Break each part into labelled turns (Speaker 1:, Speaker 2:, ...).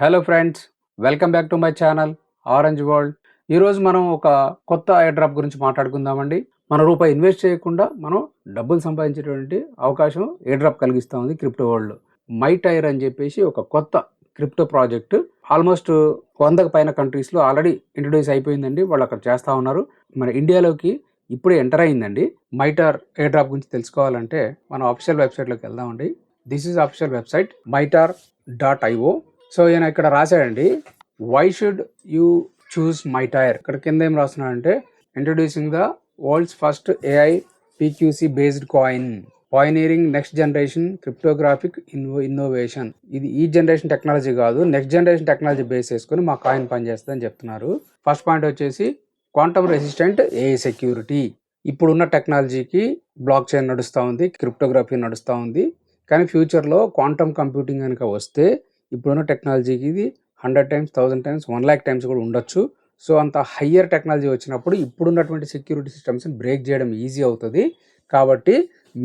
Speaker 1: Hello friends welcome back to my channel orange world ఈరోజు మనం ఒక కొత్త ఎయిర్ డ్రాప్ గురించి మాట్లాడుకుందామండి. మన రూపాయి ఇన్వెస్ట్ చేయకుండా మనం డబ్బులు సంపాదించేటువంటి అవకాశం ఎయిడ్రాప్ కలిగిస్తూ ఉంది క్రిప్టో వరల్డ్ మై టైర్ అని చెప్పేసి ఒక కొత్త క్రిప్టో ప్రాజెక్ట్ ఆల్మోస్ట్ వందకు పైన కంట్రీస్లో ఆల్రెడీ ఇంట్రడ్యూస్ అయిపోయిందండి. వాళ్ళు అక్కడ చేస్తూ ఉన్నారు. మన ఇండియాలోకి ఇప్పుడే ఎంటర్ అయిందండి. మైటార్ ఎయిర్ డ్రాప్ గురించి తెలుసుకోవాలంటే మన అఫీషియల్ వెబ్సైట్లోకి వెళ్దామండి. This is official website Mytar dot IO so ఈయన ఇక్కడ రాశాడండి why should you choose my tier ఇక్కడ కింద ఏం రాస్తున్నాడంటే introducing the world's first AI PQC based coin pioneering next generation cryptographic inno innovation ఇది ఈ జనరేషన్ టెక్నాలజీ కాదు నెక్స్ట్ జనరేషన్ టెక్నాలజీ బేస్ చేసుకుని మా కాయిన్ పనిచేస్తుందని చెప్తున్నారు. ఫస్ట్ పాయింట్ వచ్చేసి క్వాంటమ్ రెసిస్టెంట్ ఏ సెక్యూరిటీ ఇప్పుడున్న టెక్నాలజీకి బ్లాక్ చైన్ నడుస్తూ ఉంది క్రిప్టోగ్రఫీ నడుస్తూ ఉంది. కానీ ఫ్యూచర్లో క్వాంటమ్ కంప్యూటింగ్ కనుక వస్తే ఇప్పుడున్న టెక్నాలజీకి ఇది hundred times thousand times one lakh times కూడా ఉండొచ్చు. సో అంత హయ్యర్ టెక్నాలజీ వచ్చినప్పుడు ఇప్పుడున్నటువంటి సెక్యూరిటీ సిస్టమ్స్ని బ్రేక్ చేయడం ఈజీ అవుతుంది. కాబట్టి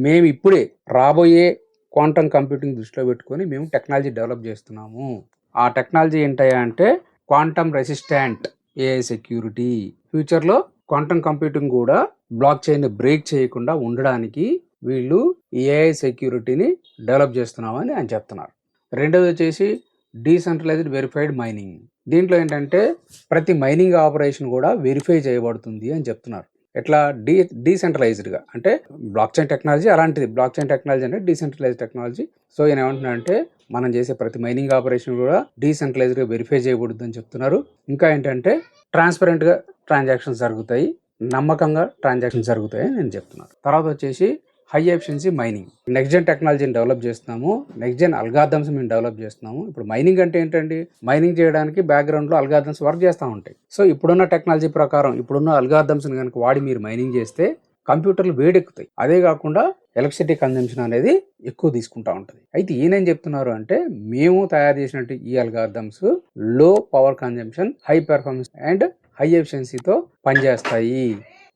Speaker 1: మేము ఇప్పుడే రాబోయే క్వాంటమ్ కంప్యూటింగ్ దృష్టిలో పెట్టుకొని మేము టెక్నాలజీ డెవలప్ చేస్తున్నాము. ఆ టెక్నాలజీ ఏంటయ్యా అంటే క్వాంటమ్ రెసిస్టెంట్ ఏఐ సెక్యూరిటీ. ఫ్యూచర్లో క్వాంటమ్ కంప్యూటింగ్ కూడా బ్లాక్ చైన్ బ్రేక్ చేయకుండా ఉండడానికి వీళ్ళు ఏఐ సెక్యూరిటీని డెవలప్ చేస్తున్నామని ఆయన చెప్తున్నారు. రెండోది వచ్చేసి డీసెంట్రలైజ్డ్ వెరిఫైడ్ మైనింగ్ దీంట్లో ఏంటంటే ప్రతి మైనింగ్ ఆపరేషన్ కూడా వెరిఫై చేయబడుతుంది అని చెప్తున్నారు. ఎట్లా? డీ డీసెంట్రలైజ్డ్గా అంటే బ్లాక్ చైన్ టెక్నాలజీ అలాంటిది. బ్లాక్ చైన్ టెక్నాలజీ అంటే డీసెంట్రలైజ్డ్ టెక్నాలజీ సో ఈయన ఏమంటున్నారంటే మనం చేసే ప్రతి మైనింగ్ ఆపరేషన్ కూడా డీసెంట్రలైజ్డ్గా వెరిఫై చేయకూడదు చెప్తున్నారు. ఇంకా ఏంటంటే ట్రాన్స్పరెంట్గా ట్రాన్సాక్షన్స్ జరుగుతాయి. నమ్మకంగా ట్రాన్సాక్షన్స్ జరుగుతాయి అని నేను చెప్తున్నాను. తర్వాత వచ్చేసి high efficiency mining next gen టెక్నాలజీని డెవలప్ చేస్తున్నాము. నెక్స్ట్ జెన్ అల్గార్థమ్స్ మేము డెవలప్ చేస్తున్నాము. ఇప్పుడు మైనింగ్ అంటే ఏంటండి? మైనింగ్ చేయడానికి బ్యాక్గ్రౌండ్లో అల్గార్థమ్స్ వర్క్ చేస్తూ ఉంటాయి. సో ఇప్పుడున్న టెక్నాలజీ ప్రకారం ఇప్పుడున్న అల్గార్థమ్స్ని కనుక వాడి మీరు మైనింగ్ చేస్తే కంప్యూటర్లు వేడెక్కుతాయి. అదే కాకుండా ఎలక్ట్రిసిటీ కన్జంప్షన్ అనేది ఎక్కువ తీసుకుంటా ఉంటుంది. అయితే ఈయనేం చెప్తున్నారు అంటే మేము తయారు చేసినట్టు ఈ అల్గార్థమ్స్లో power consumption high performance and high ఎఫిషియన్సీతో పనిచేస్తాయి.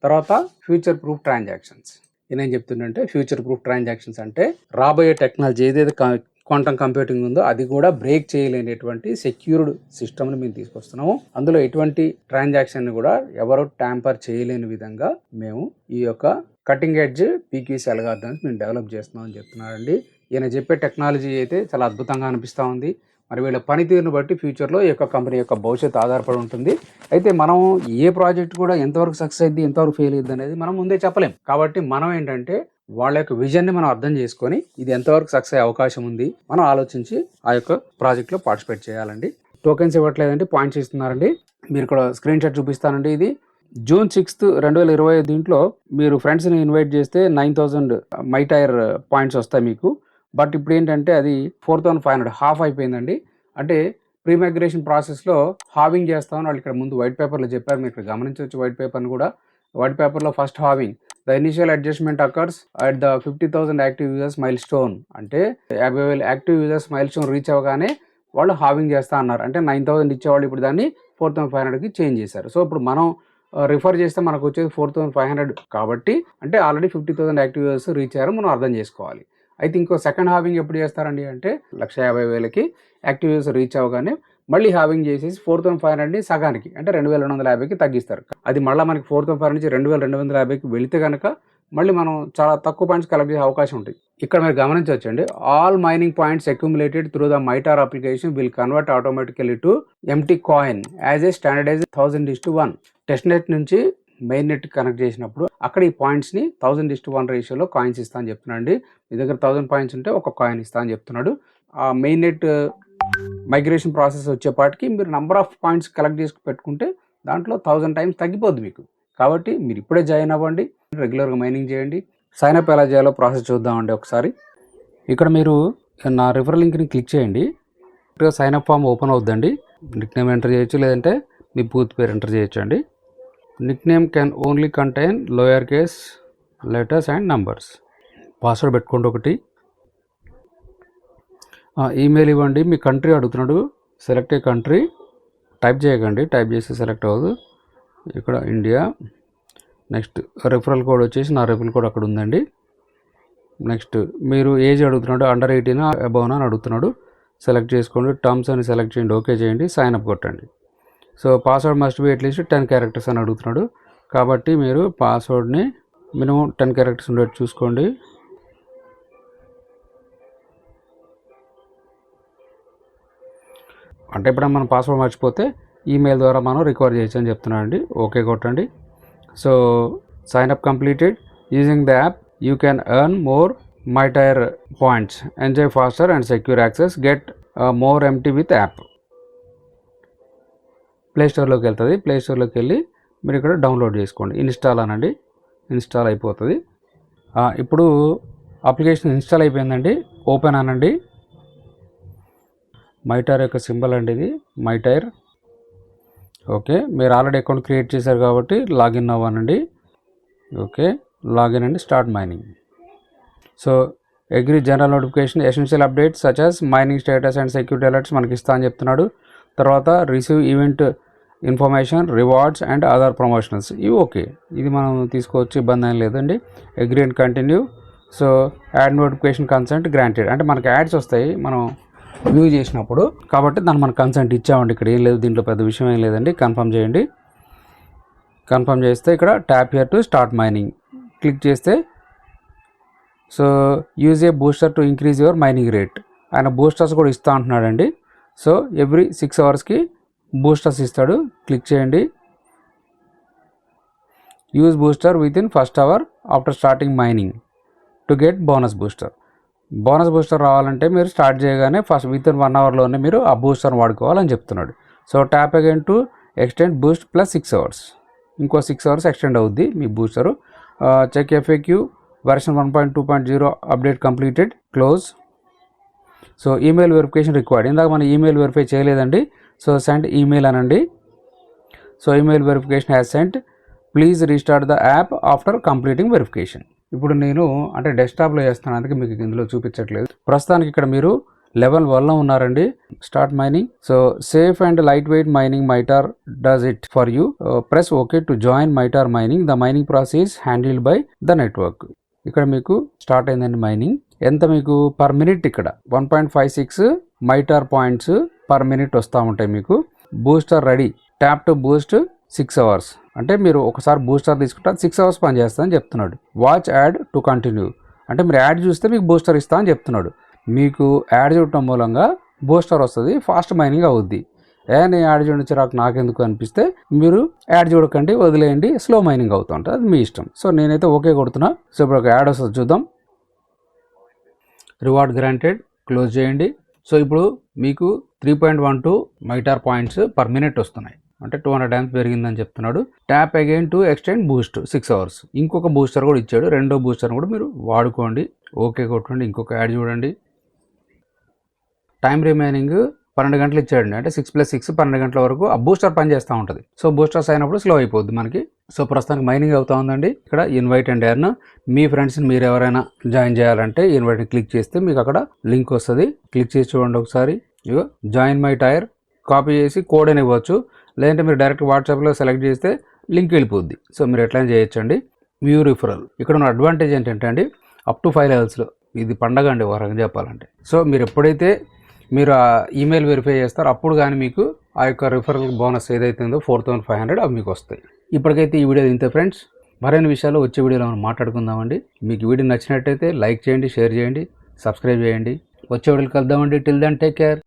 Speaker 1: తర్వాత ఫ్యూచర్ ప్రూఫ్ ట్రాన్సాక్షన్స్ నేనేం చెప్తుందంటే ఫ్యూచర్ ప్రూఫ్ ట్రాన్సాక్షన్స్ అంటే రాబోయే టెక్నాలజీ ఏదైతే క్వాంటమ్ కంప్యూటింగ్ ఉందో అది కూడా బ్రేక్ చేయలేనటువంటి సెక్యూర్డ్ సిస్టమ్ని మేము తీసుకొస్తున్నాము. అందులో ఎటువంటి ట్రాన్సాక్షన్ కూడా ఎవరు ట్యాంపర్ చేయలేని విధంగా మేము ఈ యొక్క కటింగ్ ఎడ్జ్ పీక్యూసీ అల్గార్థమ్స్ మేము డెవలప్ చేస్తున్నామని చెప్తున్నారండి. ఈయన చెప్పే టెక్నాలజీ అయితే చాలా అద్భుతంగా అనిపిస్తూ ఉంది. మరి వీళ్ళ పనితీరును బట్టి ఫ్యూచర్లో ఈ యొక్క కంపెనీ యొక్క భవిష్యత్తు ఆధారపడి ఉంటుంది. అయితే మనం ఏ ప్రాజెక్ట్ కూడా ఎంతవరకు సక్సెస్ అయింది ఎంతవరకు ఫెయిల్ అయింది అనేది మనం ముందే చెప్పలేం. కాబట్టి మనం ఏంటంటే వాళ్ళ యొక్క విజన్ని మనం అర్థం చేసుకొని ఇది ఎంతవరకు సక్సెస్ అయ్యే అవకాశం ఉంది మనం ఆలోచించి ఆ యొక్క ప్రాజెక్ట్లో పార్టిసిపేట్ చేయాలండి. టోకెన్స్ ఇవ్వట్లేదండి పాయింట్స్ ఇస్తున్నారండి. మీరు ఇక్కడ స్క్రీన్ షాట్ చూపిస్తానండి ఇది. జూన్ సిక్స్త్ రెండు వేల ఇరవై దీంట్లో మీరు ఫ్రెండ్స్ని ఇన్వైట్ చేస్తే nine thousand my tier points వస్తాయి మీకు. బట్ ఇప్పుడు ఏంటంటే అది four thousand five hundred half అయిపోయిందండి. అంటే ప్రీ మైగ్రేషన్ ప్రాసెస్లో హావింగ్ చేస్తామని వాళ్ళు ఇక్కడ ముందు వైట్ పేపర్లో చెప్పారు. మీరు ఇక్కడ గమనించవచ్చు వైట్ పేపర్ని కూడా. వైట్ పేపర్లో first having. The initial adjustment occurs at the fifty thousand active users milestone అంటే యాభై వేల active users milestone reach అవ్వగానే వాళ్ళు హావింగ్ చేస్తా అన్నారు. అంటే నైన్ థౌసండ్ ఇచ్చేవాళ్ళు ఇప్పుడు దాన్ని ఫోర్ థౌసండ్ ఫైవ్ హండ్రెడ్కి చేంజ్ చేశారు. సో ఇప్పుడు మనం రిఫర్ చేస్తే మనకు వచ్చేది ఫోర్ థౌసండ్ ఫైవ్ హండ్రెడ్ కాబట్టి అంటే already fifty thousand active users reach అయ్యారు మనం అర్థం చేసుకోవాలి. అయితే ఇంకో సెకండ్ హావింగ్ ఎప్పుడు చేస్తారండి అంటే లక్ష యాభై వేలకి యాక్టివ్ యూజర్ రీచ్ అవ్వగానే మళ్ళీ హావింగ్ చేసేసి ఫోర్ థౌసండ్ ఫైవ్ హండ్రెడ్ని సగానికి అంటే రెండు వేల రెండు వందల యాభైకి తగ్గిస్తారు. అది మళ్ళీ మనకి ఫోర్ థౌసండ్ ఫైవ్ నుంచి రెండు వేల రెండు వందల యాభైకి వెళితే కనుక మళ్ళీ మనం చాలా తక్కువ పాయింట్స్ కలెక్ట్ చేసే అవకాశం ఉంటుంది ఇక్కడ మీరు గమనించవచ్చండి all mining points accumulated through the Mytar application will convert automatically to MT coin as a standardise thousand is to one test net నుంచి మెయిన్ నెట్ కనెక్ట్ చేసినప్పుడు అక్కడ ఈ పాయింట్స్ని థౌసండ్ ఇస్ టు వన్ రేషియోలో కాయిన్స్ ఇస్తా అని చెప్తున్నాడు మీ దగ్గర థౌసండ్ పాయింట్స్ ఉంటే ఒక కాయిన్ ఇస్తా అని చెప్తున్నాడు. ఆ మెయిన్ నెట్ మైగ్రేషన్ ప్రాసెస్ వచ్చేపాటికి మీరు నంబర్ ఆఫ్ పాయింట్స్ కలెక్ట్ చేసి పెట్టుకుంటే దాంట్లో థౌసండ్ టైమ్స్ తగ్గిపోద్ది మీకు. కాబట్టి మీరు ఇప్పుడే జాయిన్ అవ్వండి రెగ్యులర్గా మైనింగ్ చేయండి. సైన్ అప్ ఎలా చేయాలో ప్రాసెస్ చూద్దామండి ఒకసారి. ఇక్కడ మీరు నా రిఫర్ లింక్ని క్లిక్ చేయండి. సైన్ అప్ ఫామ్ ఓపెన్ అవుద్దండి. నిక్ నేమ్ ఎంటర్ చేయొచ్చు లేదంటే మీ బూత్ పేరు ఎంటర్ చేయొచ్చు అండి nickname can only contain lower case letters and numbers password పెట్టుకోండి ఒకటి. ఈమెయిల్ ఇవ్వండి. మీ కంట్రీ అడుగుతున్నాడు. సెలెక్ట్ ఏ కంట్రీ టైప్ చేయకండి. టైప్ చేసి సెలెక్ట్ అవ్వదు. ఇక్కడ ఇండియా నెక్స్ట్ రెఫరల్ కోడ్ వచ్చేసి నా రెఫరల్ కోడ్ అక్కడ ఉందండి. నెక్స్ట్ మీరు ఏజ్ అడుగుతున్నాడు. అండర్ ఎయిటీన్ అబౌనా అని అడుగుతున్నాడు. సెలెక్ట్ చేసుకోండి. టర్మ్స్ అని సెలెక్ట్ చేయండి. ఓకే చేయండి. సైన్ అప్ కొట్టండి. So password must be at least ten characters అని అడుగుతున్నాడు. కాబట్టి మీరు పాస్వర్డ్ని మినిమం టెన్ క్యారెక్టర్స్ ఉండేట్టు చూసుకోండి. అంటే ఇప్పుడు మనం పాస్వర్డ్ మర్చిపోతే ఈమెయిల్ ద్వారా మనం రికవర్ చేయొచ్చు అని చెప్తున్నాను అండి ఓకే కొట్టండి so sign up completed using the app you can earn more my tier points enjoy faster and secure access get more MT with app ప్లేస్టోర్లోకి వెళ్తుంది. ప్లేస్టోర్లోకి వెళ్ళి మీరు ఇక్కడ డౌన్లోడ్ చేసుకోండి. ఇన్స్టాల్ అనండి. ఇన్స్టాల్ అయిపోతుంది. ఇప్పుడు అప్లికేషన్ ఇన్స్టాల్ అయిపోయిందండి. ఓపెన్ అనండి. మైటైర్ యొక్క సింబల్ అండి ఇది. మైటైర్ ఓకే మీరు ఆల్రెడీ అకౌంట్ క్రియేట్ చేశారు కాబట్టి లాగిన్ అవ్వనండి ఓకే లాగిన్ అండి. Start mining so agree general notification essential updates such as mining status and security alerts మనకి ఇస్తా అని చెప్తున్నాడు. తర్వాత receive event information rewards and other promotionals. ఇవి ఓకే. ఇది మనం తీసుకోవచ్చు ఇబ్బంది ఏం లేదండి. Agree and continue so ad notification consent granted అంటే మనకి యాడ్స్ వస్తాయి మనం వ్యూ చేసినప్పుడు. కాబట్టి దాన్ని మనం కన్సెంట్ ఇచ్చామండి. ఇక్కడ ఏం లేదు దీంట్లో పెద్ద విషయం ఏం లేదండి. కన్ఫర్మ్ చేయండి. కన్ఫర్మ్ చేస్తే ఇక్కడ tap here to start mining click చేస్తే so use a booster to increase your mining rate ఆయన బూస్టర్స్ కూడా ఇస్తా అంటున్నాడండి. సో ఎవ్రీ సిక్స్ అవర్స్కి బూస్టర్స్ ఇస్తాడు. క్లిక్ చేయండి. Use booster within first hour after starting mining to get bonus booster bonus booster రావాలంటే మీరు స్టార్ట్ చేయగానే ఫస్ట్ విత్ ఇన్ వన్ అవర్లోనే మీరు ఆ బూస్టర్ని వాడుకోవాలని చెప్తున్నాడు. So tap again to extend boost plus six hours ఇంకో సిక్స్ అవర్స్ ఎక్స్టెండ్ అవుద్ది మీ booster check FAQ version one point two point zero update completed close so email verification required ఇందాక మనం ఈమెయిల్ వెరిఫై చేయలేదండి. సో సెండ్ ఈమెయిల్ అనండి. So email verification has sent please restart the app after completing verification ఇప్పుడు నేను అంటే డెస్క్టాప్లో చేస్తాను అందుకే మీకు ఇందులో చూపించట్లేదు. ప్రస్తుతానికి ఇక్కడ మీరు లెవెల్ వల్ల ఉన్నారండి. Start mining so safe and lightweight mining Mytar does it for you press okay to join Mytar mining the mining process handled by the network ఇక్కడ మీకు స్టార్ట్ అయిందండి మైనింగ్ ఎంత మీకు పర్ మినిట్ ఇక్కడ? One point five six Mytar points per minute వస్తూ ఉంటాయి మీకు. Booster ready. Tap to boost six hours. అంటే మీరు ఒకసారి బూస్టర్ తీసుకుంటే సిక్స్ అవర్స్ పనిచేస్తుందని చెప్తున్నాడు. Watch ad to continue. అంటే మీరు యాడ్ చూస్తే మీకు బూస్టర్ ఇస్తా అని చెప్తున్నాడు. మీకు యాడ్ చూడటం మూలంగా బూస్టర్ వస్తుంది ఫాస్ట్ మైనింగ్ అవుద్ది. ఏ నేను యాడ్ చూడండి చిరాకు నాకెందుకు అనిపిస్తే మీరు యాడ్ చూడకండి వదిలేయండి స్లో మైనింగ్ అవుతుంటుంది. అది మీ ఇష్టం. సో నేనైతే ఓకే కొడుతున్నా. సో ఇప్పుడు ఒక యాడ్ వస్తుంది చూద్దాం. Reward granted. క్లోజ్ చేయండి. సో ఇప్పుడు మీకు three point one two Mytar points per minute వస్తున్నాయి. అంటే టూ హండ్రెడ్ టైమ్స్ పెరిగిందని చెప్తున్నాడు. Tap again to extend boost six hours ఇంకొక బూస్టర్ కూడా ఇచ్చాడు. రెండో బూస్టర్ కూడా మీరు వాడుకోండి. ఓకే కొట్టండి. ఇంకొక యాడ్ చూడండి. టైం రిమైనింగ్ పన్నెండు గంటలు ఇచ్చాడు అంటే సిక్స్ ప్లస్ సిక్స్ పన్నెండు గంటల వరకు ఆ బూస్టర్ పని చేస్తూ ఉంటుంది. సో బూస్టర్స్ అయినప్పుడు స్లో అయిపోద్ది మనకి. సో ప్రస్తుతానికి మైనింగ్ అవుతా ఉందండి. ఇక్కడ ఇన్వైట్ అండ్ ఎర్న్ మీ ఫ్రెండ్స్ని మీరు ఎవరైనా జాయిన్ చేయాలంటే ఇన్వైట్ క్లిక్ చేస్తే మీకు అక్కడ లింక్ వస్తుంది. క్లిక్ చేసి చూడండి ఒకసారి. ఇగో జాయిన్ మై టైర్ కాపీ చేసి కోడ్ అని ఇవ్వచ్చు. లేదంటే మీరు డైరెక్ట్ వాట్సాప్లో సెలెక్ట్ చేస్తే లింక్ వెళ్ళిపోద్ది. సో మీరు ఎట్లా చేయొచ్చండి. వ్యూ రిఫరల్ ఇక్కడ ఉన్న అడ్వాంటేజ్ ఏంటంటే అండి అప్ టు ఫైవ్ లెవెల్స్లో ఇది పండగ అండి ఒక రకంగా చెప్పాలంటే. సో మీరు ఎప్పుడైతే మీరు ఆ ఈమెయిల్ వెరిఫై చేస్తారు. అప్పుడు కానీ మీకు ఆ యొక్క రిఫరల్ బోనస్ ఏదైతే ఉందో ఫోర్ థౌసండ్ ఫైవ్ హండ్రెడ్ అవి మీకు వస్తాయి. ఇప్పటికైతే ఈ వీడియో ఇంతే ఫ్రెండ్స్ మరిన్ని విషయాలు వచ్చే వీడియోలో మనం మాట్లాడుకుందామండి. మీకు వీడియో నచ్చినట్టయితే లైక్ చేయండి షేర్ చేయండి సబ్స్క్రైబ్ చేయండి. వచ్చే వీడియోలు కలుద్దామండి. Till then take care